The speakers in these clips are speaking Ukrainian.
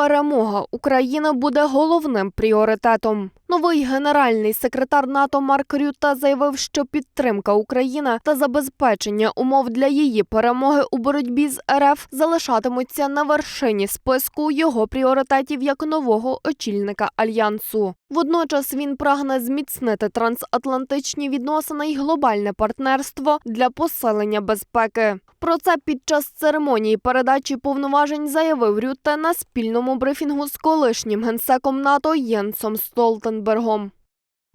перемога України буде головним пріоритетом. Новий генеральний секретар НАТО Марк Рютта заявив, що підтримка України та забезпечення умов для її перемоги у боротьбі з РФ залишатимуться на вершині списку його пріоритетів як нового очільника альянсу. Водночас він прагне зміцнити трансатлантичні відносини й глобальне партнерство для посилення безпеки. Про це під час церемонії передачі повноважень заявив Рютте на спільному брифінгу з колишнім генсеком НАТО Єнсом Столтенбергом.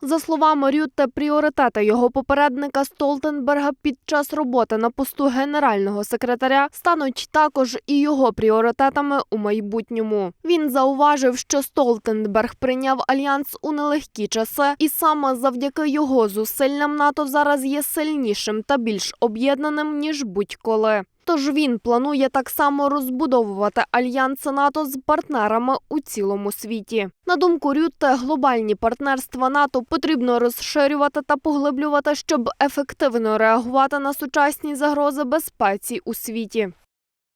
За словами Рютте, пріоритети його попередника Столтенберга під час роботи на посту генерального секретаря стануть також і його пріоритетами у майбутньому. Він зауважив, що Столтенберг прийняв альянс у нелегкі часи, і саме завдяки його зусиллям НАТО зараз є сильнішим та більш об'єднаним ніж будь-коли. Тож він планує так само розбудовувати альянс НАТО з партнерами у цілому світі. На думку Рютте, глобальні партнерства НАТО потрібно розширювати та поглиблювати, щоб ефективно реагувати на сучасні загрози безпеці у світі.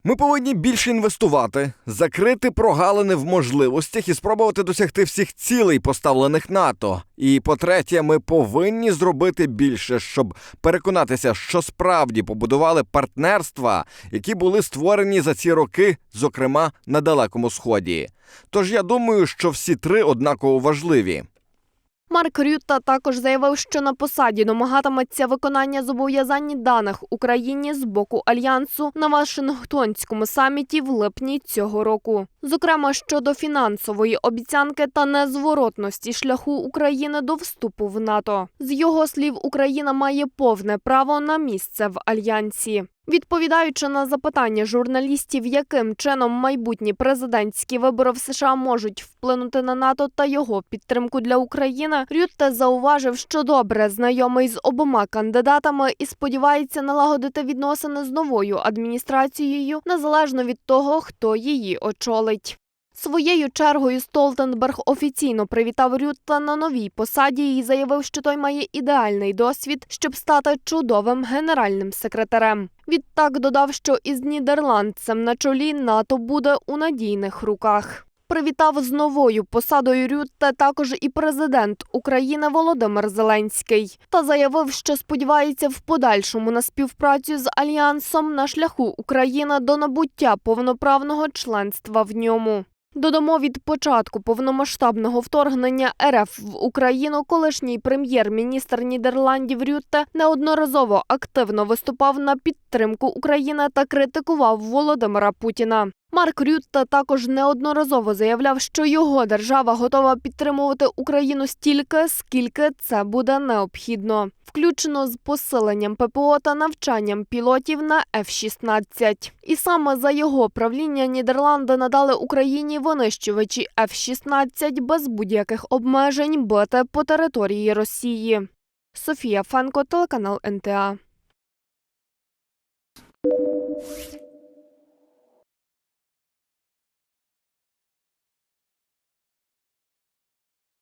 Ми повинні більше інвестувати, закрити прогалини в можливостях і спробувати досягти всіх цілей, поставлених НАТО. І по-третє, ми повинні зробити більше, щоб переконатися, що справді побудували партнерства, які були створені за ці роки, зокрема на Далекому Сході. Тож я думаю, що всі три однаково важливі. Марк Рютта також заявив, що на посаді домагатиметься виконання зобов'язань даних Україні з боку альянсу на Вашингтонському саміті в липні цього року. Зокрема, щодо фінансової обіцянки та незворотності шляху України до вступу в НАТО. З його слів, Україна має повне право на місце в альянсі. Відповідаючи на запитання журналістів, яким чином майбутні президентські вибори в США можуть вплинути на НАТО та його підтримку для України, Рютте зауважив, що добре знайомий з обома кандидатами і сподівається налагодити відносини з новою адміністрацією незалежно від того, хто її очолить. Своєю чергою Столтенберг офіційно привітав Рютта на новій посаді і заявив, що той має ідеальний досвід, щоб стати чудовим генеральним секретарем. Відтак додав, що із нідерландцем на чолі НАТО буде у надійних руках. Привітав з новою посадою Рютте також і президент України Володимир Зеленський та заявив, що сподівається в подальшому на співпрацю з альянсом на шляху України до набуття повноправного членства в ньому. Додамо від початку повномасштабного вторгнення РФ в Україну колишній прем'єр-міністр Нідерландів Рютте неодноразово активно виступав на підтримку України та критикував Володимира Путіна. Марк Рютте також неодноразово заявляв, що його держава готова підтримувати Україну стільки, скільки це буде необхідно, включно з посиленням ППО та навчанням пілотів на F-16. І саме за його правління Нідерланди надали Україні винищувачі F-16 без будь-яких обмежень бити по території Росії. Софія Фенко, телеканал НТА.